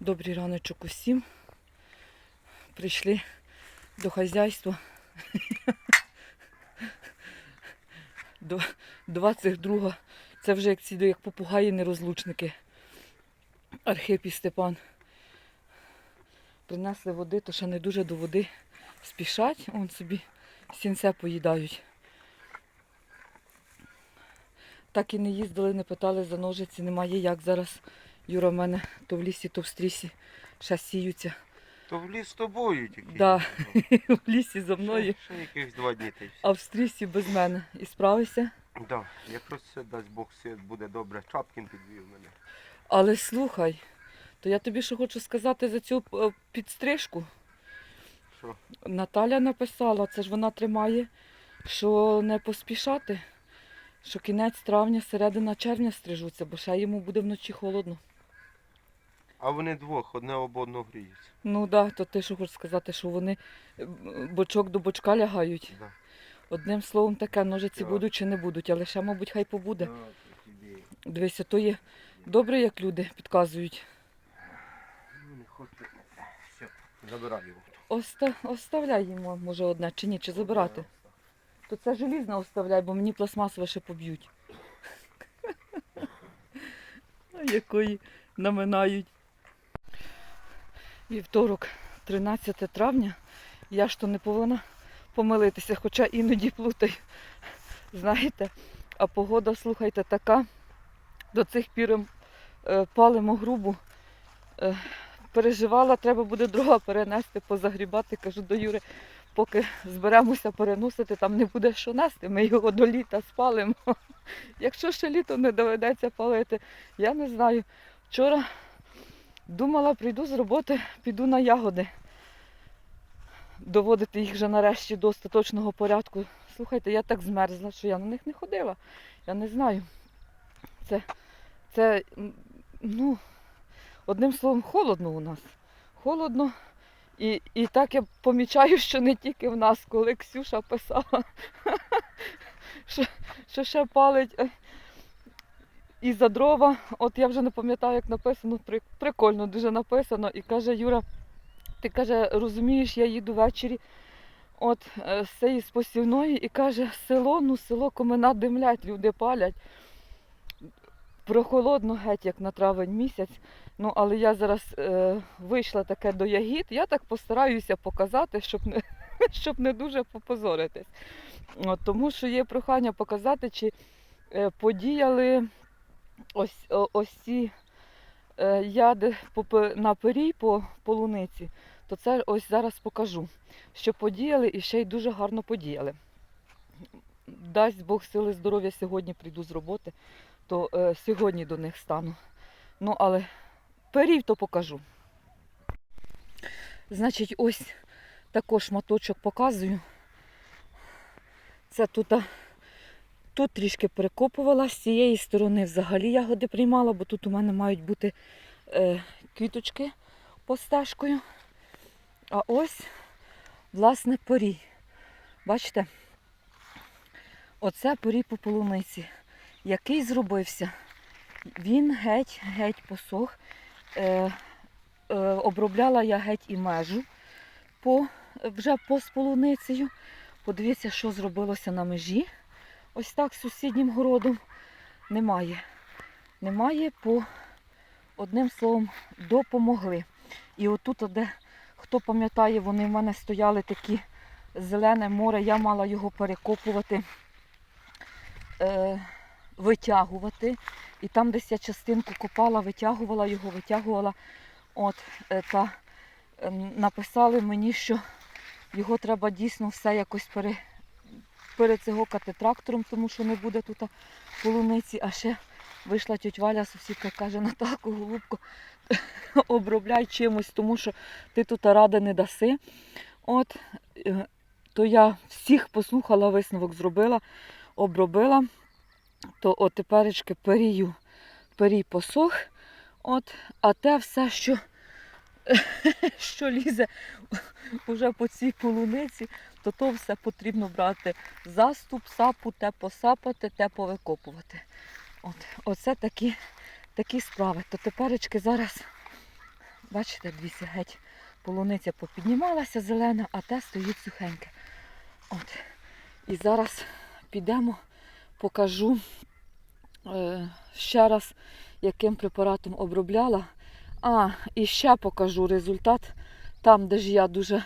Добрий раночок усім. Прийшли до хазяйства. До 22. Це вже як ці як попугаї нерозлучники. Архип Степан. Принесли води, то ще не дуже до води спішать. Он собі сінце поїдають. Так і не їздили, не питали за ножиці, немає як зараз. Юра в мене то в лісі, то в стрісі ще сіються. То в ліс з тобою тільки. Да. В лісі за мною, Ще, ще якихось два все. а в стрісі без мене. І справився. Да. Якщо це дасть Бог світ буде добре. Чапкін підвів мене. Але слухай, то я тобі ще хочу сказати за цю е, підстрижку. Що? Наталя написала, це ж вона тримає, що не поспішати, що кінець травня, середина червня стрижуться, бо ще йому буде вночі холодно. А вони двох, одне об одного гріються. Ну так, да, то ти що хочеш сказати, що вони е, бочок до бочка лягають. Да. Одним словом, таке ножиці Так. будуть чи не будуть, але ще, мабуть, хай побуде. Да. Дивися, то є добре, як люди підказують. Ну, не хоче. Все, забирай його. Оста... Оставляй йому, може, одне чи ні, чи забирати. То це желізне оставляй, бо мені пластмасове ще поб'ють. Якої наминають. Вівторок, 13 травня. Я ж то не повинна помилитися, хоча іноді плутаю. Знаєте, а погода, слухайте, така. До цих пір е, палимо грубу. Е, переживала, треба буде дрова перенести, позагрібати. Кажу до Юри, поки зберемося переносити, там не буде що нести. Ми його до літа спалимо. Якщо ще літо не доведеться палити, я не знаю. Вчора думала, прийду з роботи, піду на ягоди. Доводити їх вже нарешті до остаточного порядку. Слухайте, я так змерзла, що я на них не ходила. Я не знаю. Це, це ну, одним словом, холодно у нас. Холодно. І, і так я помічаю, що не тільки в нас, коли Ксюша писала, що, ще палить е, і за дрова. От я вже не пам'ятаю, як написано, прикольно дуже написано. І каже Юра, ти каже, розумієш, я їду ввечері от е, з цієї посівної і каже, село, ну село комина димлять, люди палять. Прохолодно геть, як на травень місяць. Ну, але я зараз е, вийшла таке до ягід, я так постараюся показати, щоб не, щоб не дуже попозоритись. От, тому що є прохання показати, чи е, подіяли ось, ось ці е, яди на перій по полуниці, то це ось зараз покажу, що подіяли і ще й дуже гарно подіяли. Дасть Бог сили здоров'я, сьогодні прийду з роботи, то е, сьогодні до них стану. Ну, але перів то покажу. Значить, ось також шматочок показую. Це тут, тут трішки перекопувала, з цієї сторони взагалі ягоди приймала, бо тут у мене мають бути е, квіточки постежкою. А ось, власне, порій. Бачите? Оце порій по полуниці, який зробився. Він геть-геть посох. Е, е, обробляла я геть і межу по, вже по полуницею. Подивіться, що зробилося на межі. Ось так сусіднім городом. Немає. Немає, по одним словом, допомогли. І отут, де, хто пам'ятає, вони в мене стояли такі зелене море, я мала його перекопувати, е, витягувати. І там десь я частинку копала, витягувала його, витягувала. От, е, та е, написали мені, що його треба дійсно все якось пере, перецегокати трактором, тому що не буде тут полуниці. А ще вийшла тьоть Валя, сусідка каже, Наталко, голубко, обробляй чимось, тому що ти тут ради не даси. От, е, то я всіх послухала, висновок зробила, обробила то от теперечки перію, перій посох. От, а те все, що, що лізе уже по цій полуниці, то то все потрібно брати заступ, сапу, те посапати, те повикопувати. От, оце такі, такі справи. То теперечки зараз Бачите, дивіться, геть полуниця попіднімалася зелена, а те стоїть сухеньке. От. І зараз підемо, покажу е, ще раз, яким препаратом обробляла. А, і ще покажу результат там, де ж я дуже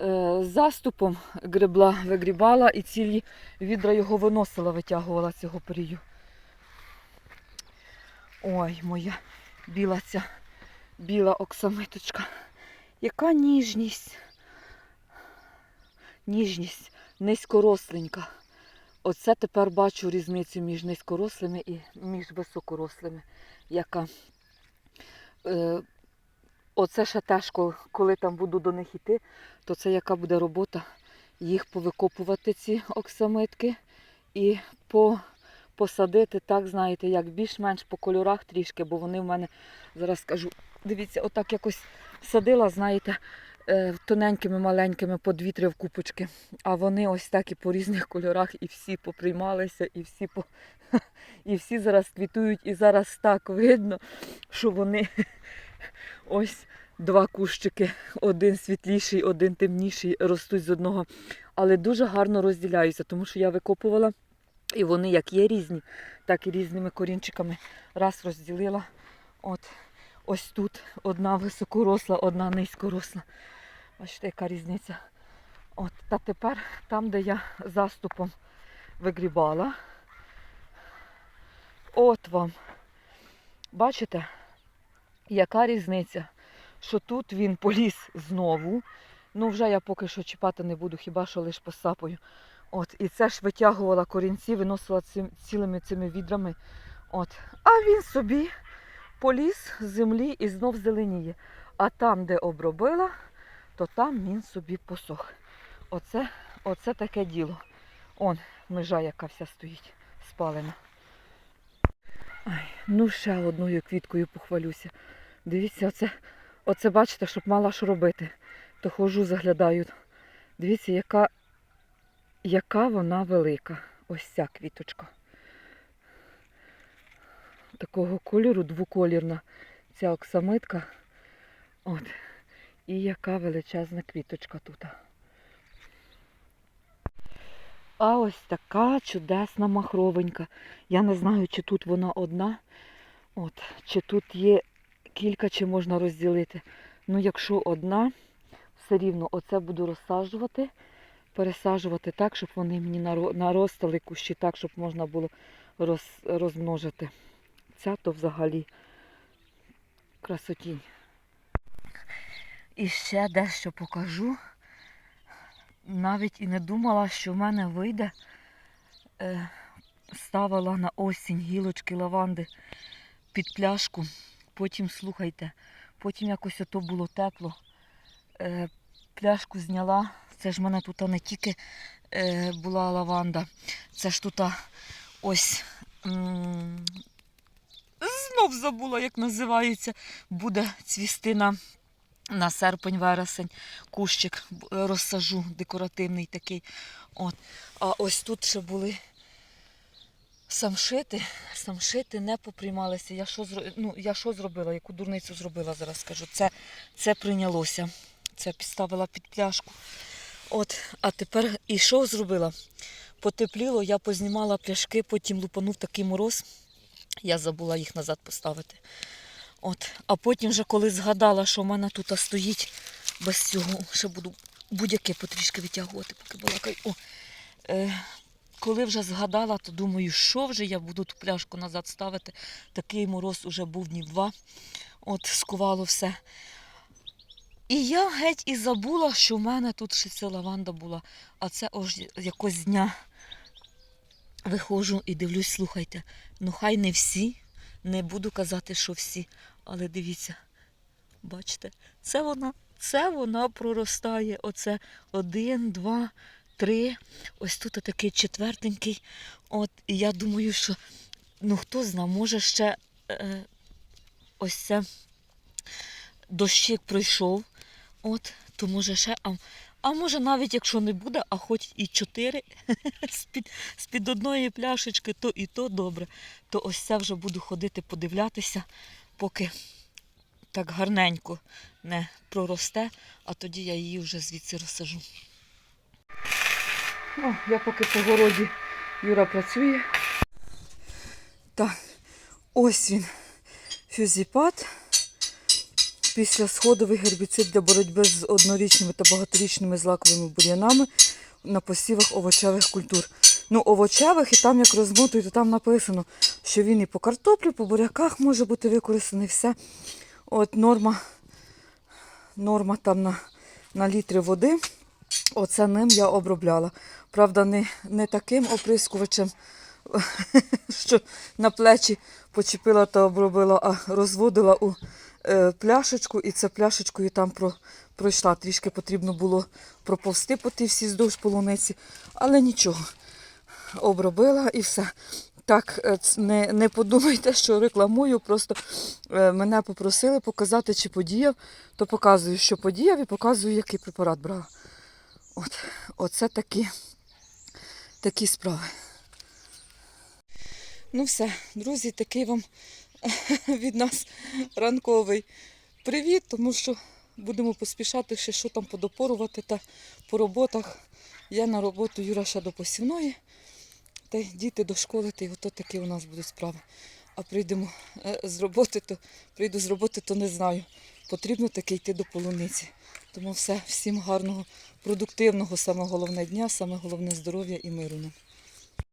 е, заступом гребла, вигрібала і цілі відра його виносила, витягувала цього перію. Ой, моя біла ця біла оксамиточка. Яка ніжність. Ніжність, низькоросленька. Оце тепер бачу різницю між низькорослими і між високорослими. Яка. Е, оце ще теж, коли, там буду до них йти, то це яка буде робота? Їх повикопувати, ці оксамитки, і по, посадити, так, знаєте, як більш-менш по кольорах трішки, бо вони в мене, зараз скажу, дивіться, отак якось садила, знаєте, тоненькими, маленькими по дві-три в купочки. А вони ось так і по різних кольорах, і всі поприймалися, і всі по... і всі зараз квітують, і зараз так видно, що вони ось два кущики, один світліший, один темніший, ростуть з одного. Але дуже гарно розділяються, тому що я викопувала, і вони як є різні, так і різними корінчиками. Раз розділила. От ось тут одна високоросла, одна низькоросла. Бачите, яка різниця. От, та тепер там, де я заступом вигрібала. От вам. Бачите, яка різниця? Що тут він поліз знову. Ну, вже я поки що чіпати не буду, хіба що лише посапаю. От, і це ж витягувала корінці, виносила цим, цілими цими відрами. От. А він собі поліз з землі і знов зеленіє. А там, де обробила, то там він собі посох. Оце, оце таке діло. Он межа, яка вся стоїть, спалена. Ай, ну ще одною квіткою похвалюся. Дивіться, оце, оце бачите, щоб мала що робити. То ходжу, заглядаю. Дивіться, яка, яка вона велика. Ось ця квіточка. Такого кольору, двоколірна ця оксамитка. От. І яка величезна квіточка тут. А ось така чудесна махровенька. Я не знаю, чи тут вона одна, от, чи тут є кілька, чи можна розділити. Ну, якщо одна, все рівно оце буду розсаджувати, пересаджувати так, щоб вони мені наро- наростали кущі, так, щоб можна було роз, розмножити. Ця то взагалі красотінь. І ще дещо покажу. Навіть і не думала, що в мене вийде. Е, ставила на осінь гілочки лаванди під пляшку. Потім, слухайте, потім якось ото було тепло. Е, пляшку зняла. Це ж в мене тут не тільки е, була лаванда, це ж тут ось знов забула, як називається, буде цвісти на, серпень-вересень кущик розсажу, декоративний такий. От. А ось тут ще були самшити. Самшити не поприймалися. Я що, ну, я що зробила? Яку дурницю зробила, зараз скажу. Це, це прийнялося. Це підставила під пляшку. От, а тепер і що зробила? Потепліло, я познімала пляшки, потім лупанув такий мороз. Я забула їх назад поставити. От. А потім, вже коли згадала, що в мене тут стоїть без цього, ще буду будь-яке потрішки витягувати, поки балакаю. О, е, коли вже згадала, то думаю, що вже я буду ту пляшку назад ставити. Такий мороз уже був днів два. От, скувало все. І я геть і забула, що в мене тут ще ця лаванда була. А це ось якось дня виходжу і дивлюсь, слухайте. Ну хай не всі, не буду казати, що всі, але дивіться, бачите, це вона, це вона проростає. Оце один, два, три. Ось тут такий четвертенький. От, і я думаю, що ну хто зна, може ще е, ось це дощик пройшов. От, то може ще, а, а може навіть якщо не буде, а хоч і чотири з-під, одної пляшечки, то і то добре. То ось це вже буду ходити подивлятися, поки, так гарненько не проросте, а тоді я її вже звідси розсажу. О, я поки по городі Юра працює. Так, ось він. Фюзіпат. Після сходовий гербіцид для боротьби з однорічними та багаторічними злаковими бур'янами на посівах овочевих культур. Ну, овочевих, і там як розмотують, то там написано, що він і по картоплі, по буряках може бути використаний все. От норма, норма там на, на літри води. Оце ним я обробляла. Правда, не, не таким оприскувачем, що на плечі почепила та обробила, а розводила у пляшечку, і це пляшечкою там про, пройшла. Трішки потрібно було проповсти по тій всі здовж полуниці, але нічого. Обробила і все. Так, е, не, не подумайте, що рекламую, просто е, мене попросили показати, чи подіяв, то показую, що подіяв, і показую, який препарат брала. От, оце такі, такі справи. Ну все, друзі, такий вам від нас ранковий привіт, тому що будемо поспішати ще що там подопорувати та по роботах. Я на роботу, Юра ще до посівної, та й діти до школи, та й ото такі у нас будуть справи. А прийдемо е, з роботи, то прийду з роботи, то не знаю. Потрібно таки йти до полуниці. Тому все, всім гарного, продуктивного, саме головне дня, саме головне здоров'я і миру.